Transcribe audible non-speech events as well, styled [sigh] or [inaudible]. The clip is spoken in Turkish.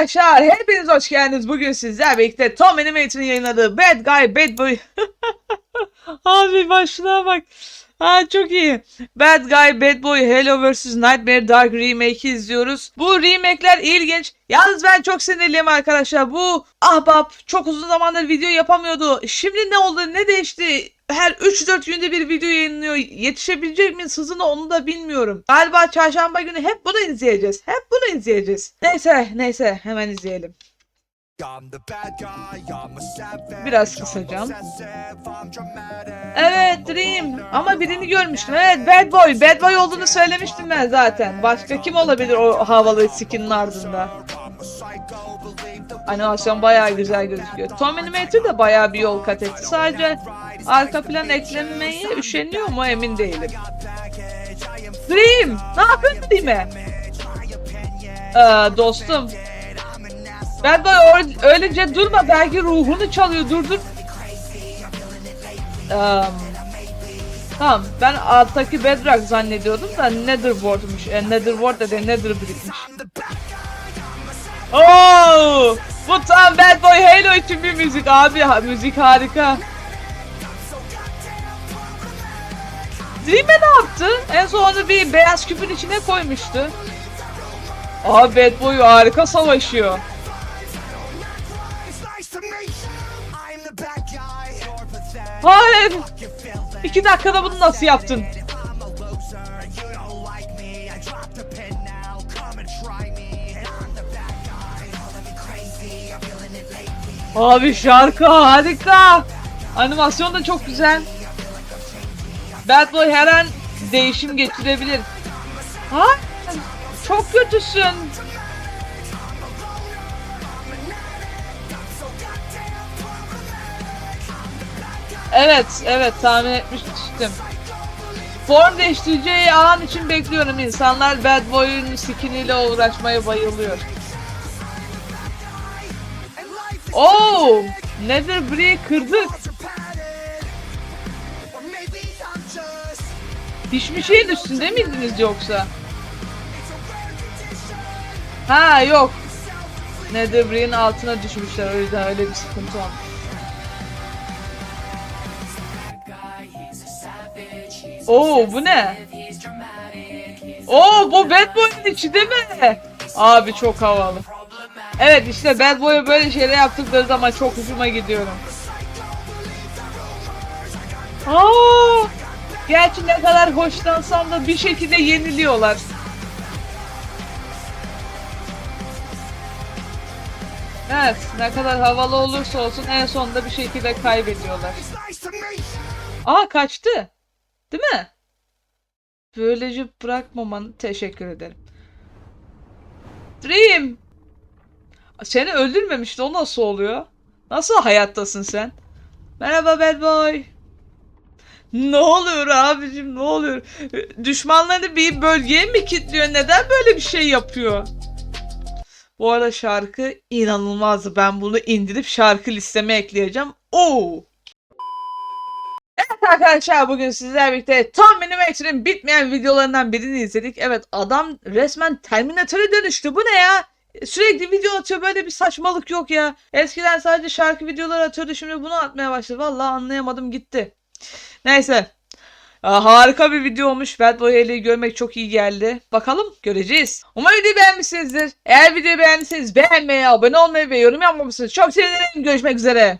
arkadaşlar hepiniz hoş geldiniz. Bugün sizlerle birlikte Tom Animator'ın yayınladığı Bad Guy Bad Boy. [laughs] Abi başlığa bak. Ha çok iyi. Bad Guy Bad Boy Hello vs Nightmare Dark Remake'i izliyoruz. Bu remake'ler ilginç. Yalnız ben çok sinirliyim arkadaşlar. Bu ahbap çok uzun zamandır video yapamıyordu. Şimdi ne oldu ne değişti? Her 3-4 günde bir video yayınlıyor. Yetişebilecek miyiz hızına onu da bilmiyorum. Galiba çarşamba günü hep bunu izleyeceğiz. Hep bunu izleyeceğiz. Neyse neyse hemen izleyelim. Biraz kısacağım. Evet Dream ama birini görmüştüm. Evet Bad Boy. Bad Boy olduğunu söylemiştim ben zaten. Başka kim olabilir o havalı skinin ardında? Animasyon bayağı güzel gözüküyor. Tom Animator da bayağı bir yol kat etti. Sadece arka plan eklenmeye üşeniyor mu emin değilim. Dream! Ne yapıyorsun Dream'e? Ee, dostum. Boy or- öylece durma belki ruhunu çalıyor dur dur. Eee, tamam ben alttaki Bedrock zannediyordum da Netherworld'muş. E, Netherworld de Netherbrick'miş. Oo! Bu tam Bad Boy Halo için bir müzik abi. Ha, müzik harika. Dream'e ne yaptı? En son onu bir beyaz küpün içine koymuştu. Abi Bad Boy harika savaşıyor. Hayır. İki dakikada bunu nasıl yaptın? Abi şarkı harika. Animasyon da çok güzel. Bad Boy her an değişim geçirebilir. Ha? Çok kötüsün. Evet, evet tahmin etmiştim. Form değiştireceği an için bekliyorum. İnsanlar Bad Boy'un skiniyle uğraşmaya bayılıyor. Oo! Nether Brick'i kırdık. Pişmiş şeyin üstünde miydiniz yoksa? Ha yok. Nether Brick'in altına düşmüşler o yüzden öyle bir sıkıntı olmuş. Oo bu ne? Oo bu Bad Boy'un içi değil mi? Abi çok havalı. Evet işte Bad Boy'a böyle şeyler yaptıkları zaman çok hoşuma gidiyorum. Aa! Gerçi ne kadar hoşlansam da bir şekilde yeniliyorlar. Evet, ne kadar havalı olursa olsun en sonunda bir şekilde kaybediyorlar. Aa kaçtı. Değil mi? Böylece bırakmamanı teşekkür ederim. Dream! Seni öldürmemişti o nasıl oluyor? Nasıl hayattasın sen? Merhaba bad boy. Ne oluyor abicim ne oluyor? Düşmanlarını bir bölgeye mi kilitliyor? Neden böyle bir şey yapıyor? Bu arada şarkı inanılmazdı. Ben bunu indirip şarkı listeme ekleyeceğim. Oo! Evet arkadaşlar bugün sizlerle birlikte Tom Animator'ın bitmeyen videolarından birini izledik. Evet adam resmen Terminator'a dönüştü. Bu ne ya? Sürekli video atıyor böyle bir saçmalık yok ya. Eskiden sadece şarkı videoları atıyordu şimdi bunu atmaya başladı. Vallahi anlayamadım gitti. Neyse. Aa, harika bir video olmuş. Bad Boy Haley'i görmek çok iyi geldi. Bakalım göreceğiz. Umarım videoyu beğenmişsinizdir. Eğer videoyu beğendiyseniz beğenmeyi, abone olmayı ve yorum yapmamışsınız. Çok sevinirim. Görüşmek üzere.